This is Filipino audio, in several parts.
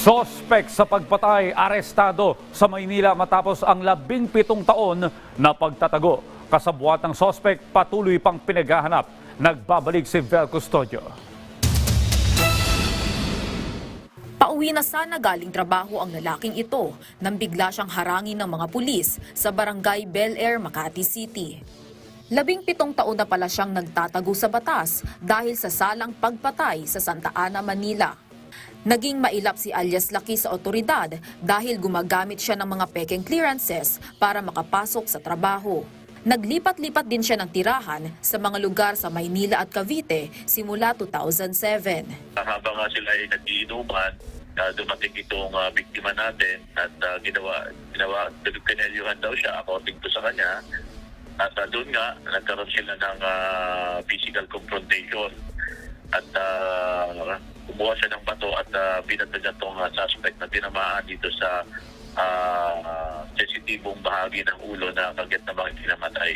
Sospek sa pagpatay, arestado sa Maynila matapos ang labing pitong taon na pagtatago. Kasabuat ng sospek, patuloy pang pinaghahanap. Nagbabalik si Vel Custodio. Pauwi na sana galing trabaho ang lalaking ito nang bigla siyang harangin ng mga pulis sa barangay Bel Air, Makati City. Labing pitong taon na pala siyang nagtatago sa batas dahil sa salang pagpatay sa Santa Ana, Manila. Naging mailap si alias Laki sa otoridad dahil gumagamit siya ng mga pekeng clearances para makapasok sa trabaho. Naglipat-lipat din siya ng tirahan sa mga lugar sa Maynila at Cavite simula 2007. habang nga sila ay nag-iinuman, uh, dumating itong ah, biktima natin at ah, ginawa, ginawa, pinelyuhan daw siya according to sa kanya. At ah, doon nga, nagkaroon sila ng ah, physical confrontation. At uh, kumuha siya ng bato at uh, binatag niya itong ah, suspect na tinamaan dito sa uh, sensitibong bahagi ng ulo na kagyat na bakit kinamatay.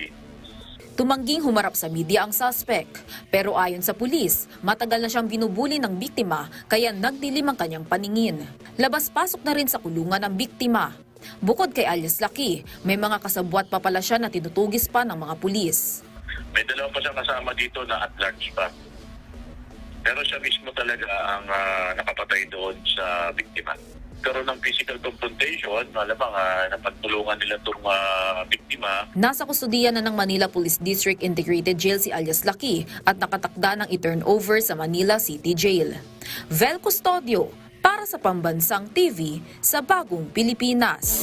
Tumangging humarap sa media ang suspect. Pero ayon sa pulis, matagal na siyang binubuli ng biktima kaya nagdilim ang kanyang paningin. Labas-pasok na rin sa kulungan ng biktima. Bukod kay alias Laki, may mga kasabwat pa pala siya na tinutugis pa ng mga pulis. May dalawa pa siyang kasama dito na at large pa. Pero siya mismo talaga ang ah, nakapatay doon sa biktima. Karoon ng physical confrontation, malamang uh, napagtulungan nila itong ah, biktima. Nasa kustudiya na ng Manila Police District Integrated Jail si alias Laki at nakatakda ng i-turn over sa Manila City Jail. Vel Custodio para sa Pambansang TV sa Bagong Pilipinas.